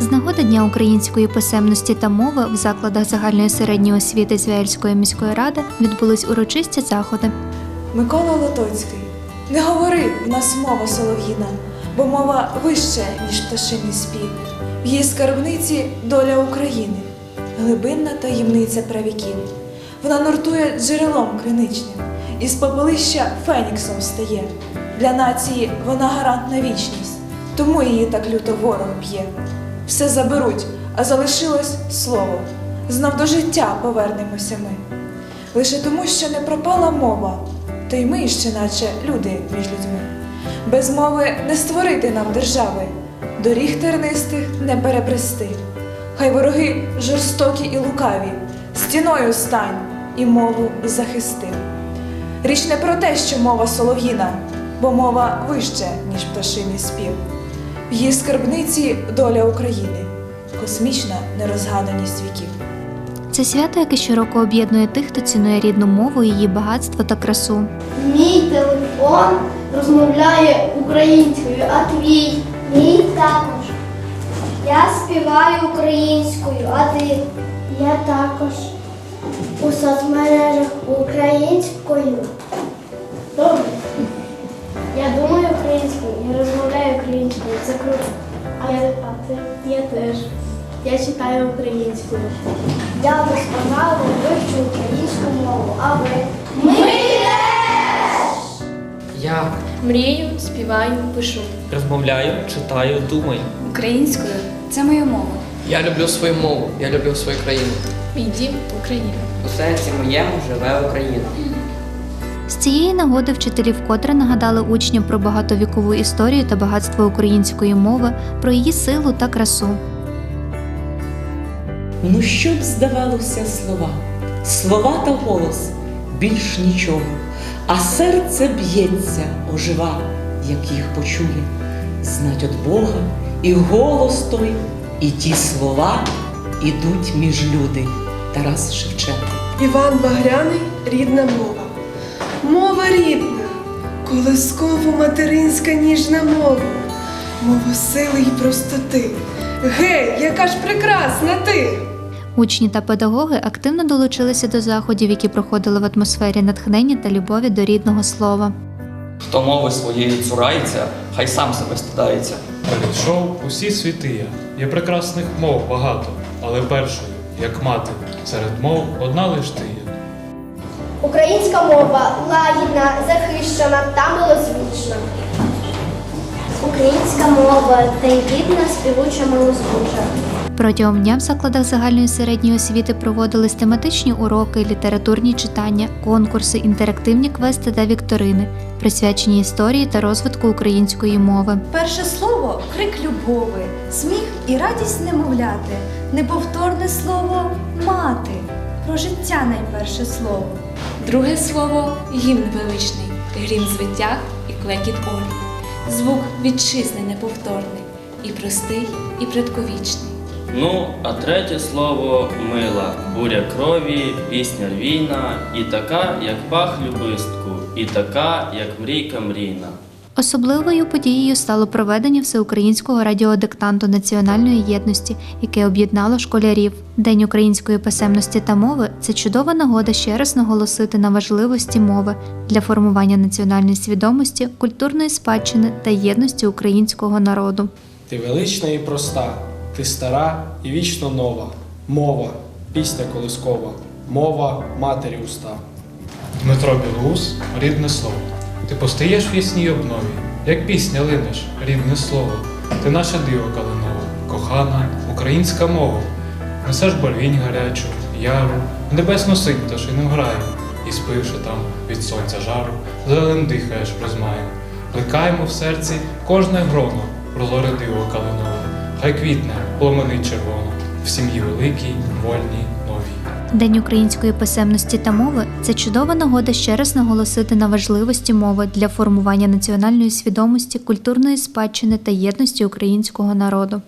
З нагоди Дня української писемності та мови в закладах загальної середньої освіти Звярської міської ради відбулись урочисті заходи. Микола Лотоцький, не говори в нас мова солов'їна, бо мова вище, ніж пташиний спів. В її скарбниці доля України, глибинна таємниця правіків. Вона нуртує джерелом криничним, із попелища феніксом стає. Для нації вона гарант на вічність, тому її так люто ворог б'є. Все заберуть, а залишилось слово. Знов до життя повернемося ми. Лише тому, що не пропала мова, то й ми ще наче люди між людьми. Без мови не створити нам держави, доріг тернистих не перебрести. Хай вороги жорстокі і лукаві, стіною стань і мову захисти. Річ не про те, що мова солов'їна, бо мова вище, ніж пташиний спів. В її скарбниці доля України, космічна нерозгаданість віків. Це свято, яке щороку об'єднує тих, хто цінує рідну мову, її багатство та красу. Мій телефон розмовляє українською, а твій мій також. Я співаю українською, а ти? Я також. У соцмережах Я читаю українською. Я досконало вивчу українську мову, а ви? Ми Я Мрію, співаю, пишу. розмовляю, читаю, думаю. Українською це моя мова. Я люблю свою мову, я люблю свою країну. Мій дім Україна. У серці моєму живе Україна. З цієї нагоди вчителі вкотре нагадали учням про багатовікову історію та багатство української мови, про її силу та красу. Ну що б здавалося слова, слова та голос більш нічого, а серце б'ється, ожива, як їх почує, знать от Бога, і голос той, і ті слова ідуть між люди. Тарас Шевченко. Іван Багряний рідна мова. Мова рідна, колисково материнська ніжна мова, мова сили й простоти. Гей, яка ж прекрасна ти! Учні та педагоги активно долучилися до заходів, які проходили в атмосфері натхнення та любові до рідного слова. Хто мови своєї цурається, хай сам себе стидається. Перейшов усі світи я. Є прекрасних мов багато, але першою, як мати, серед мов одна лиш ти є. Українська мова лагідна, захищена та милозвучна. Українська мова тендітна, співуча, милозвуча. Протягом дня в закладах загальної середньої освіти проводились тематичні уроки, літературні читання, конкурси, інтерактивні квести та вікторини, присвячені історії та розвитку української мови. Перше слово крик любови, сміх і радість немовляти, неповторне слово мати. Про життя найперше слово. Друге слово гімн величний, грім звитяг і клекіт орд. Звук вітчизни неповторний, і простий, і предковічний. Ну, а третє слово мила, буря крові, пісня рвійна, і така, як пах любистку, і така, як мрійка мрійна. Особливою подією стало проведення всеукраїнського радіодиктанту національної єдності, яке об'єднало школярів. День української писемності та мови це чудова нагода ще раз наголосити на важливості мови для формування національної свідомості, культурної спадщини та єдності українського народу. Ти велична і проста, ти стара і вічно нова. Мова, пісня колискова, мова матері уста. Дмитро Білоус рідне слово. Ти постаєш в ясній обнові, як пісня линеш, рідне слово. Ти наше диво калинове, кохана українська мова. Несеш барвінь гарячу, яру, в небесну синь пташиним граю, і спивши там від сонця жару, зелен дихаєш розмаєм. Плекаємо в серці кожне гроно, прозоре диво калинове. Хай квітне, пломенить червоно, в сім'ї великій, вольній, новій. День української писемності та мови це чудова нагода ще раз наголосити на важливості мови для формування національної свідомості, культурної спадщини та єдності українського народу.